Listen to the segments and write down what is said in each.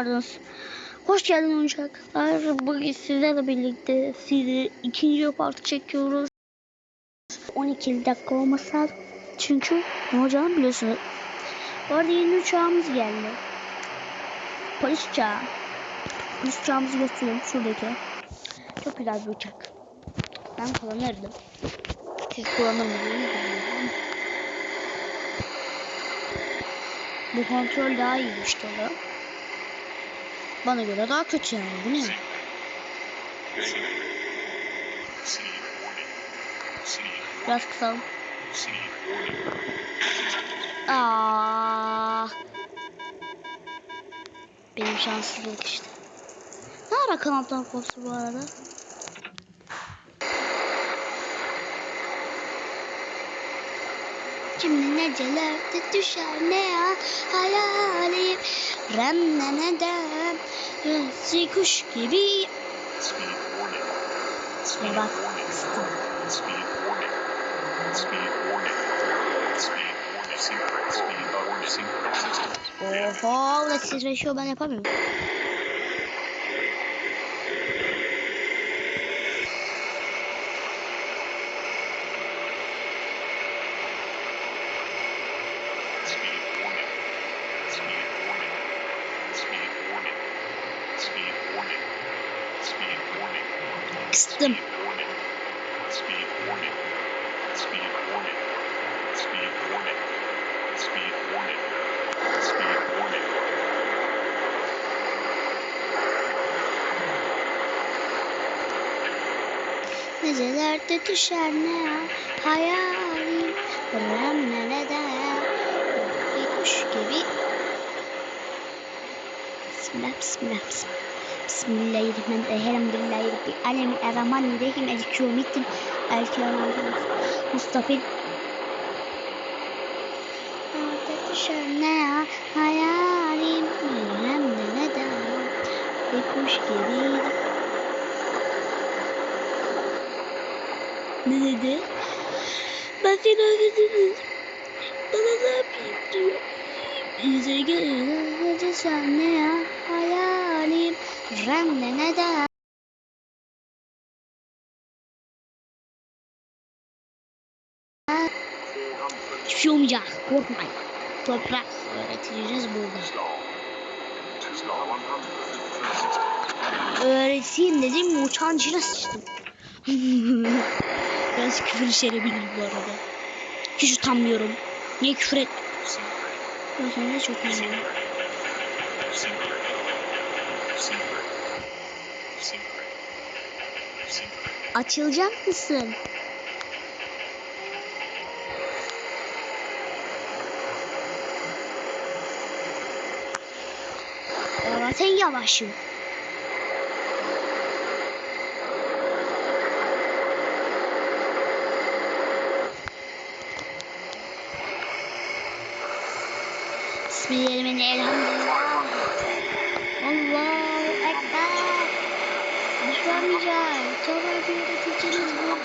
vardınız. Hoş geldin oyuncaklar. Bugün sizlerle birlikte sizi ikinci parti çekiyoruz. 12 dakika olmasa çünkü ne olacağını biliyorsunuz. Bu arada yeni uçağımız geldi. Polis uçağı. Polis uçağımızı göstereyim şuradaki. Çok güzel bir uçak. Ben kullanırdım. Siz kullanır mısınız. Bu kontrol daha iyiymiş tabi. Bana göre daha kötü yani bu ne? Biraz kısalım. Aa. Benim şanssızlık işte. Ne ara kanatlar koptu bu arada? Şimdi necelerde düşer ne ya hayalim. Remlemeden Rızı kuş gibi. Ya bak system. Oho ulan siz ben yapamıyorum. Speed warning. Speed warning. Speed warning. Speed warning. Speed warning. Kıstım. Speed warning. Speed warning. Speed warning. Düşer ne ya hayalim Remlemeden Bir kuş gibi. Bismillah bismillah bismillah Bismillahirrahmanirrahim Alemin Errahmanirrahim Elik yevmiddin Elkiyamatın Mustafa Nerede düşer ne ya hayalim Remlemeden Bir kuş gibi Ne dedi? Ben seni özledim. Bana ne yapayım diyor. Bize gelince sen ne ya hayalim Remle neden? Hiçbir şey olmayacak. Korkmayın. Toprak öğreteceğiz burada. Öğreteyim dedim uçağın içine sıçtım. Biraz küfür içerebilir bu arada. Hiç utanmıyorum. Niye küfür et? Ben sana da çok üzüldüm. Açılacak mısın? Ya sen yavaşım. Bismillahirrahmanirrahim. Ekber. Bisa coba dengar cuci dulu.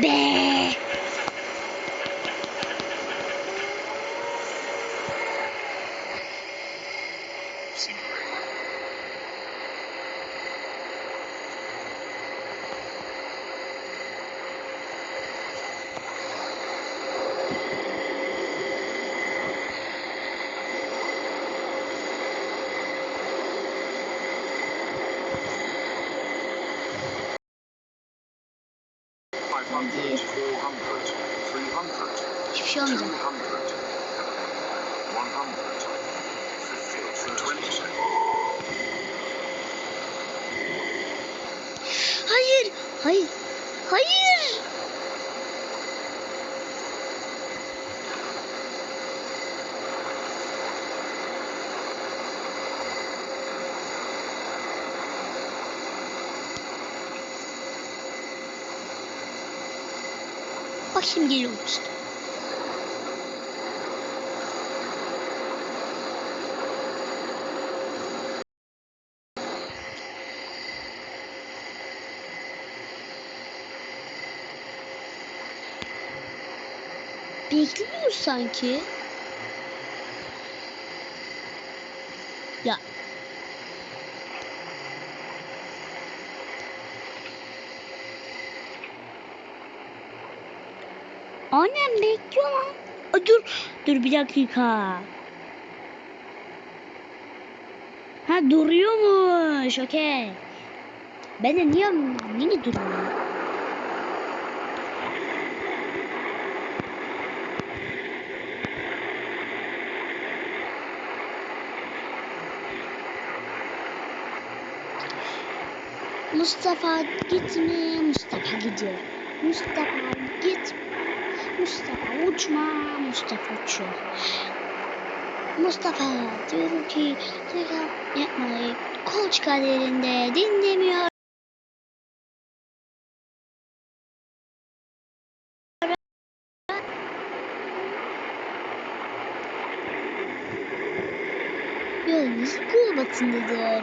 Be. Secret. şey olmayacak. Hayır, hayır, hayır. Bak şimdi geliyor uçtu. Bekliyor sanki. Ya. Annem bekliyor lan. Aa, dur. Dur bir dakika. Ha duruyormuş. Okey. Ben de niye niye duruyor? Mustafa gitme, Mustafa gidiyor. Mustafa git. Mustafa uçma, Mustafa uçuyor. Mustafa diyorum ki tekrar yapmayı koç kaderinde dinlemiyor. Yolunuz kul batındadır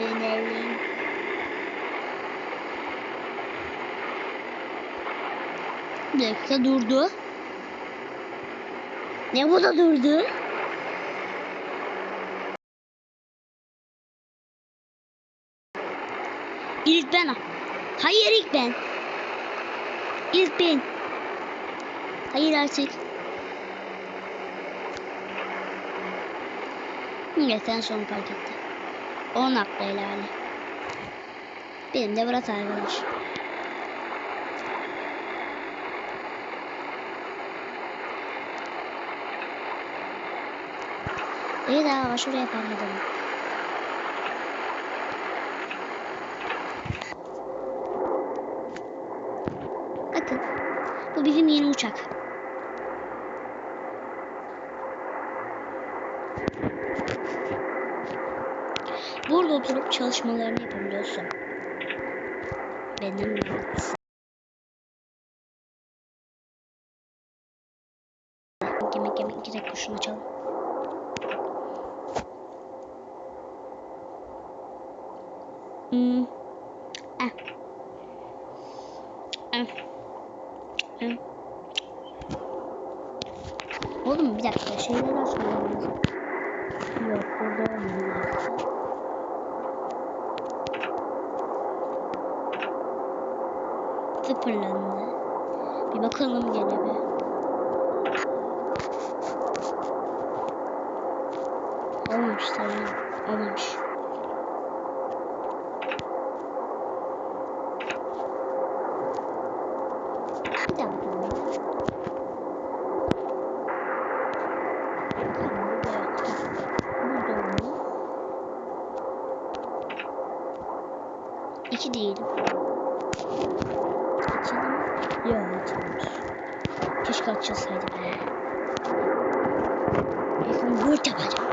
Bir dakika durdu. Ne bu da durdu? İlk ben. Hayır ilk ben. İlk ben. Hayır artık. Sen son fark etti. 10 haklı helali. Benim de Murat arkadaş. İyi daha şuraya parladım. Bakın. Bu bizim yeni uçak. Burada oturup çalışmalarını yapabiliyorsun. Benim mühendis. Yemek yemek direkt kuşunu çal. Hmm. Ah. Ah. Ah. Oğlum bir dakika şeyleri açmam lazım. Yok burada olmuyor. Sıfırlandı. Bir bakalım gene bir. Olmamış tabii. Olmamış. Bir daha bakalım. Burada yoktu. Burada oldu. İki değilim. Açalım. Yok açılmış. Keşke açılsaydı be. Bakın dört yapacağım.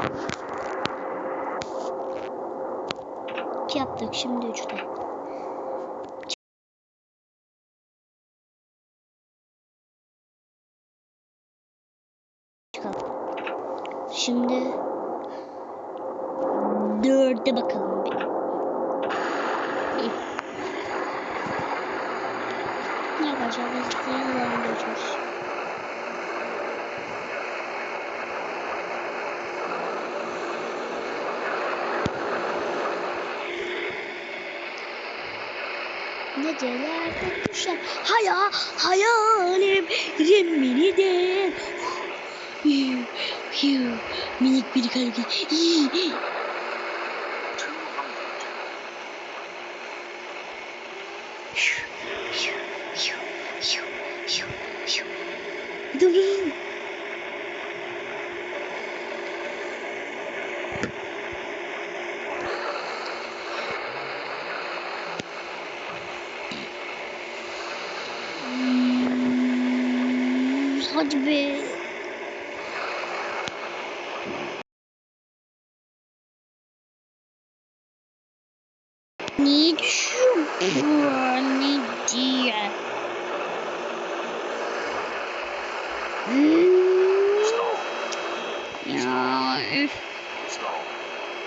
İki yaptık şimdi üçte. Şimdi dörde bakalım bir. Ne yapacağız? Devam ediyoruz. Gecelerde düşen haya hayalim remmini de hiu, minik bir hareket. Hii, hii. 200. Hiu, hiu, hiu, hiu, hiu, hiu. Dur, dur, dur. Hmm, Hadi be. Ne düşüyor? Ne diye? Hmm. Stop. Ya üf.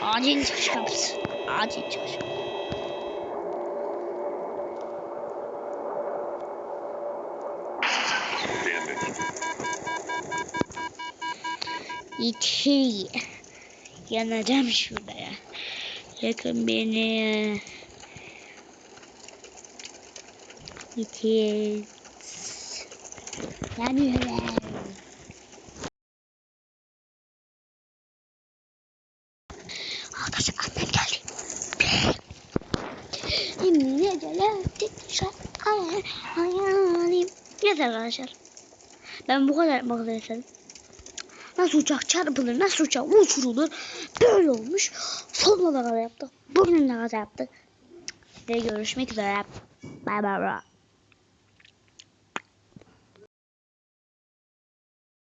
Acil çıkış kapısı. Acil çıkış. Damage. İki. Yanacağım şurada ya. Yakın beni. İki. Yanıyorlar. Arkadaşlar annem geldi. Yemin ederim hayalim. Yeter arkadaşlar. Ben bu kadar yapmak istedim. Nasıl uçak çarpılır, nasıl uçak uçurulur. Böyle olmuş. Sonuna da kadar yaptık. Bugün de kadar yaptık. Ve görüşmek üzere. Bye bye.